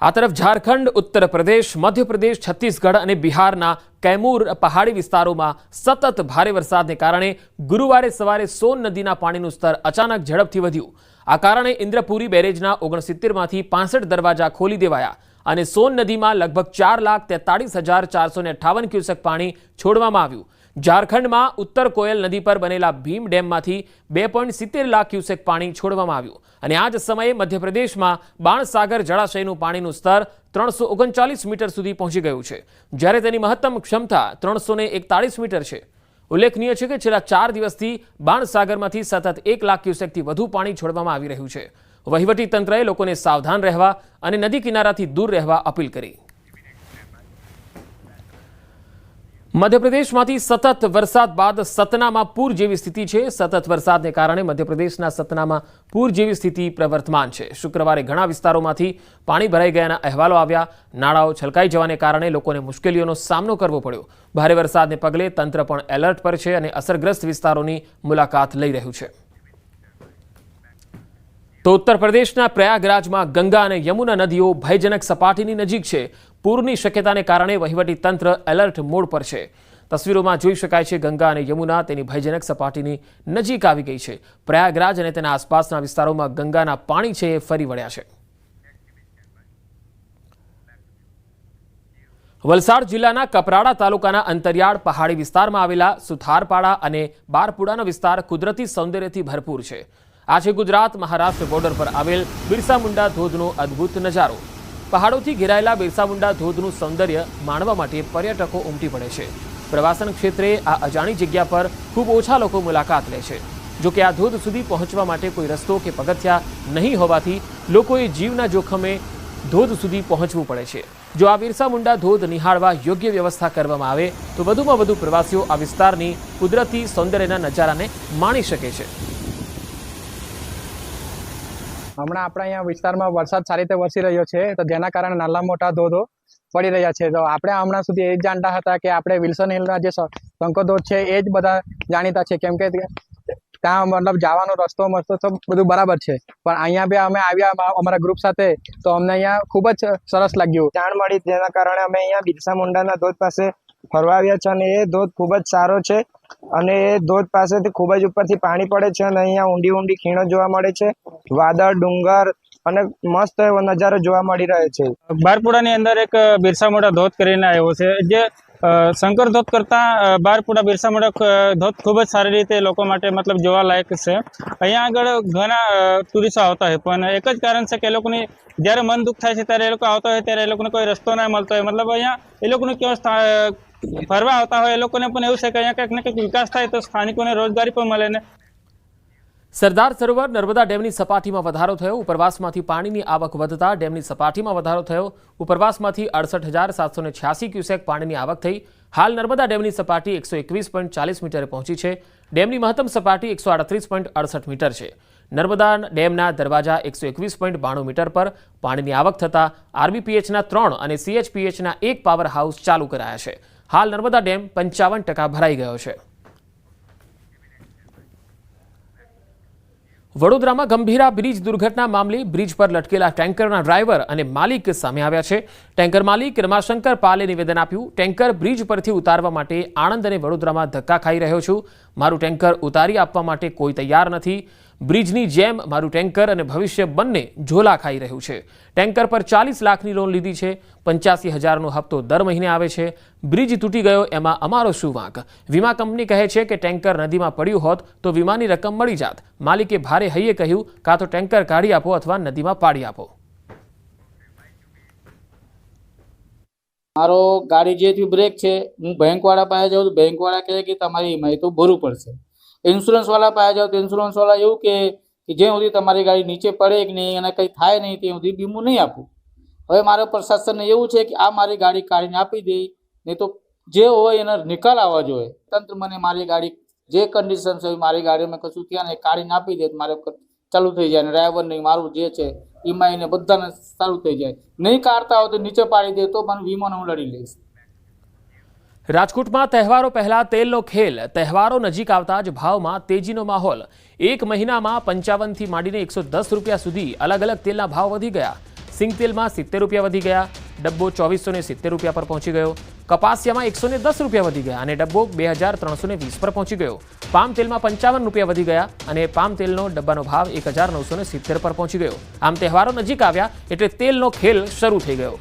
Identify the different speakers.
Speaker 1: આ તરફ ઝારખંડ ઉત્તર પ્રદેશ મધ્યપ્રદેશ, છત્તીસગઢ અને બિહારના કૈમૂર પહાડી વિસ્તારોમાં સતત ભારે વરસાદને કારણે ગુરુવારે સવારે સોન નદીના પાણીનું સ્તર અચાનક ઝડપથી વધ્યું. આ કારણે ઇન્દ્રપુરી બેરેજના ઓગણસિત્તેરમાંથી પાસઠ દરવાજા ખોલી દેવાયા. અને સોન નદીમાં લગભગ ચાર લાખ તેતાળીસ હજાર ચારસો ને અઠ્ઠાવન ક્યુસેક પાણી છોડવામાં આવ્યું. ઝારખંડમાં ઉત્તર કોયલ નદી પર બનેલા ભીમ ડેમમાંથી બે પોઈન્ટ સિત્તેર લાખ ક્યુસેક પાણી છોડવામાં આવ્યું. અને આ જ સમયે મધ્યપ્રદેશમાં બાણસાગર જળાશયનું પાણીનું સ્તર ત્રણસો ઓગણચાલીસ મીટર સુધી પહોંચી ગયું છે. જ્યારે તેની મહત્તમ ક્ષમતા ત્રણસો એકતાળીસ મીટર છે. ઉલ્લેખનીય છે કે છેલ્લા ચાર દિવસથી બાણસાગરમાંથી સતત એક લાખ ક્યુસેકથી વધુ પાણી છોડવામાં આવી રહ્યું છે. વહીવટી તંત્રએ લોકોને સાવધાન રહેવા અને નદી કિનારાથી દૂર રહેવા અપીલ કરી. મધ્યપ્રદેશમાંથી સતત વરસાદ બાદ સતનામાં પૂર જેવી સ્થિતિ છે. સતત વરસાદને કારણે મધ્યપ્રદેશના સતનામાં પૂર જેવી સ્થિતિ પ્રવર્તમાન છે. શુક્રવારે ઘણા વિસ્તારોમાંથી પાણી ભરાઈ ગયાના અહેવાલો આવ્યા. નાળાઓ છલકાઈ જવાને કારણે લોકોને મુશ્કેલીઓનો સામનો કરવો પડ્યો. ભારે વરસાદને પગલે તંત્ર પણ એલર્ટ પર છે અને અસરગ્રસ્ત વિસ્તારોની મુલાકાત લઈ રહ્યું છે. તો ઉત્તર પ્રદેશના પ્રયાગરાજમાં ગંગા અને યમુના નદીઓ ભયજનક સપાટીની નજીક છે. પૂરની શક્યતાને કારણે વહીવટી તંત્ર એલર્ટ મોડ પર છે. તસવીરોમાં જોઈ શકાય છે ગંગા અને યમુના તેની ભયજનક સપાટીની નજીક આવી ગઈ છે. પ્રયાગરાજ અને તેના આસપાસના વિસ્તારોમાં ગંગાના પાણી છે એ ફરી વળ્યા છે. વલસાડ જિલ્લાના કપરાડા તાલુકાના અંતરિયાળ પહાડી વિસ્તારમાં આવેલા સુથારપાડા અને બારપુડાનો વિસ્તાર કુદરતી સૌંદર્યથી ભરપૂર છે. આ છે ગુજરાત મહારાષ્ટ્ર બોર્ડર પર આવેલ બિરસા મુંડા ધોધનો અદ્ભુત નજારો. પહાડોથી ઘેરાયેલા બિરસા મુંડા ધોધનું સૌંદર્ય માણવા માટે પર્યટકો ઉમટી પડે છે. પ્રવાસન ક્ષેત્રે આ અજાણી જગ્યા પર ખૂબ ઓછા લોકો મુલાકાત લે છે. જો કે આ ધોધ સુધી પહોંચવા માટે કોઈ રસ્તો કે પગથિયા નહીં હોવાથી લોકોએ જીવના જોખમે ધોધ સુધી પહોંચવું પડે છે. જો આ બિરસા મુંડા ધોધ નિહાળવા યોગ્ય વ્યવસ્થા કરવામાં આવે, તો વધુમાં વધુ પ્રવાસીઓ આ વિસ્તારની કુદરતી સૌંદર્યના નજારાને માણી શકે છે.
Speaker 2: હમણાં આપણા અહીંયા વિસ્તારમાં વરસાદ સારી રીતે વરસી રહ્યો છે, તો જેના કારણે નાના મોટા ધોધો પડી રહ્યા છે. તો આપણે હમણાં સુધી એ જ જાણતા હતા કે આપણે વિલ્સન હિલના જે સ- ધોધ છે, એ જ બધા જાણીતા છે. કેમ કે ત્યાં મતલબ જવાનો રસ્તો મસ્તો તો બધું બરાબર છે. પણ અહીંયા બી અમે આવ્યા અમારા ગ્રુપ સાથે, તો અમને અહીંયા ખૂબ જ સરસ લાગ્યું.
Speaker 3: જાણ મળી જેના કારણે અમે અહીંયા બિરસા મુંડાના ધોધ પાસે ફરવા આવ્યા છે અને એ ધોધ ખૂબ જ સારો છે અને એ ધોધ પાસેથી ખૂબ જ ઉપરથી પાણી પડે છે અને અહીંયા ઊંડી ઊંડી ખીણો જોવા મળે છે. વાદળ, ડુંગર અને મસ્ત એવો નજારો જોવા મળી રહ્યો છે.
Speaker 4: બારપુડાની અંદર એક બિરસા મોટા ધોધ કરીને આવ્યો છે. જે શંકર ધોધ કરતાં બારપુડા બિરસા મોટા ધોધ ખૂબ જ સારી રીતે લોકો માટે મતલબ જોવાલાયક છે. અહીંયા આગળ ઘણા ટુરિસ્ટો આવતા હોય, પણ એક જ કારણ છે કે એ લોકોની જ્યારે મન દુઃખ થાય છે ત્યારે એ લોકો આવતા હોય ત્યારે એ લોકોને કોઈ રસ્તો ના મળતો હોય. મતલબ અહીંયા એ લોકોનું કેવું ફરવા આવતા હોય એ લોકોને પણ એવું છે કે અહીંયા કંઈક ને કંઈક વિકાસ થાય તો સ્થાનિકોને રોજગારી પણ મળે ને
Speaker 1: સરદાર સરોવર નર્મદા ડેમની સપાટીમાં વધારો થયો. ઉપરવાસમાંથી પાણીની આવક વધતા ડેમની સપાટીમાં વધારો થયો. ઉપરવાસમાંથી અડસઠ હજાર સાતસો ને ક્યુસેક પાણીની આવક થઈ. હાલ નર્મદા ડેમની સપાટી એકસો એકવીસ પોઈન્ટ ચાલીસ મીટરે પહોંચી છે. ડેમની મહત્તમ સપાટી એકસો આડત્રીસ પોઈન્ટ અડસઠ મીટર છે. નર્મદા ડેમના દરવાજા એકસો એકવીસ પોઈન્ટ બાણું મીટર પર પાણીની આવક થતાં આરબીપીએચના ત્રણ અને સીએચપીએચના એક પાવર હાઉસ ચાલુ કરાયા છે. હાલ નર્મદા ડેમ પંચાવન ટકા ભરાઈ ગયો છે. વડોદરામાં ગંભીરા બ્રિજ દુર્ઘટના મામલે બ્રિજ પર લટકેલા ટેન્કરના ડ્રાઈવર અને માલિક સામે આવ્યા છે. ટેન્કર માલિક રમાશંકર પાલે નિવેદન આપ્યું, ટેન્કર બ્રિજ પરથી ઉતારવા માટે આણંદ અને વડોદરામાં ધક્કા ખાઈ રહ્યો છું. મારું ટેન્કર ઉતારી આપવા માટે કોઈ તૈયાર નથી. બ્રિજની જેમ મારું ટેન્કર અને ભવિષ્ય બંને ઝોલા ખાઈ રહ્યું છે. ટેન્કર પર ચાલીસ લાખની લોન લીધી છે. પંચ્યાસી હજારનો હપ્તો દર મહિને આવે છે. બ્રિજ તૂટી ગયો, એમાં અમારો શું વાંક? વીમા કંપની કહે છે કે ટેન્કર નદીમાં પડ્યું હોત તો વીમાની રકમ મળી જાત. માલિકે ભારે હૈયે કહ્યું, કાં તો ટેન્કર કાઢી આપો અથવા નદીમાં પાડી આપો.
Speaker 5: મારો ગાડી જે બ્રેક છે, હું બેંકવાળા પાસે જાઉં તો બેંકવાળા કહે કે તમારી ઈએમઆઈ તો ભરવું પડશે. ઇન્સ્યોરન્સવાળા પાસે જાઓ તો ઇન્સ્યોરન્સવાળા એવું કે જ્યાં સુધી તમારી ગાડી નીચે પડે કે નહીં અને કંઈ થાય નહીં ત્યાં સુધી વીમો નહીં આપું. હવે મારે પ્રશાસનને એવું છે કે આ મારી ગાડી કાઢીને આપી દે, નહીં તો જે હોય એનો નિકાલ આવવા જોઈએ. તંત્ર મને મારી ગાડી, જે કન્ડિશન છે મારી ગાડીમાં કશું ત્યાં ને કાઢીને આપી દે મારે ચાલુ થઈ જાય અને ડ્રાઈવર નહીં મારું જે છે ઈમાઈને બધાને ચાલુ થઈ જાય. નહીં કાઢતા હોય તો નીચે પાડી દે તો મને વીમોને હું લડી લઈશ.
Speaker 1: રાજકોટમાં તહેવારો પહેલા તેલનો ખેલ. તહેવારો નજીક આવતા જ ભાવમાં તેજીનો માહોલ. એક મહિનામાં પંચાવનથી માંડીને એકસો દસ રૂપિયા સુધી અલગ અલગ તેલના ભાવ વધી ગયા. સિંગતેલમાં સિત્તેર રૂપિયા વધી ગયા. ડબ્બો ચોવીસો સિત્તેર રૂપિયા પર પહોંચી ગયો. કપાસિયામાં એકસો દસ રૂપિયા વધી ગયા અને ડબ્બો બે હજાર ત્રણસો વીસ પર પહોંચી ગયો. પામ તેલમાં પંચાવન રૂપિયા વધી ગયા અને પામ તેલનો ડબ્બાનો ભાવ એક હજાર નવસો સિત્તેર પર પહોંચી ગયો. આમ તહેવારો નજીક આવ્યા એટલે તેલનો ખેલ શરૂ થઈ ગયો.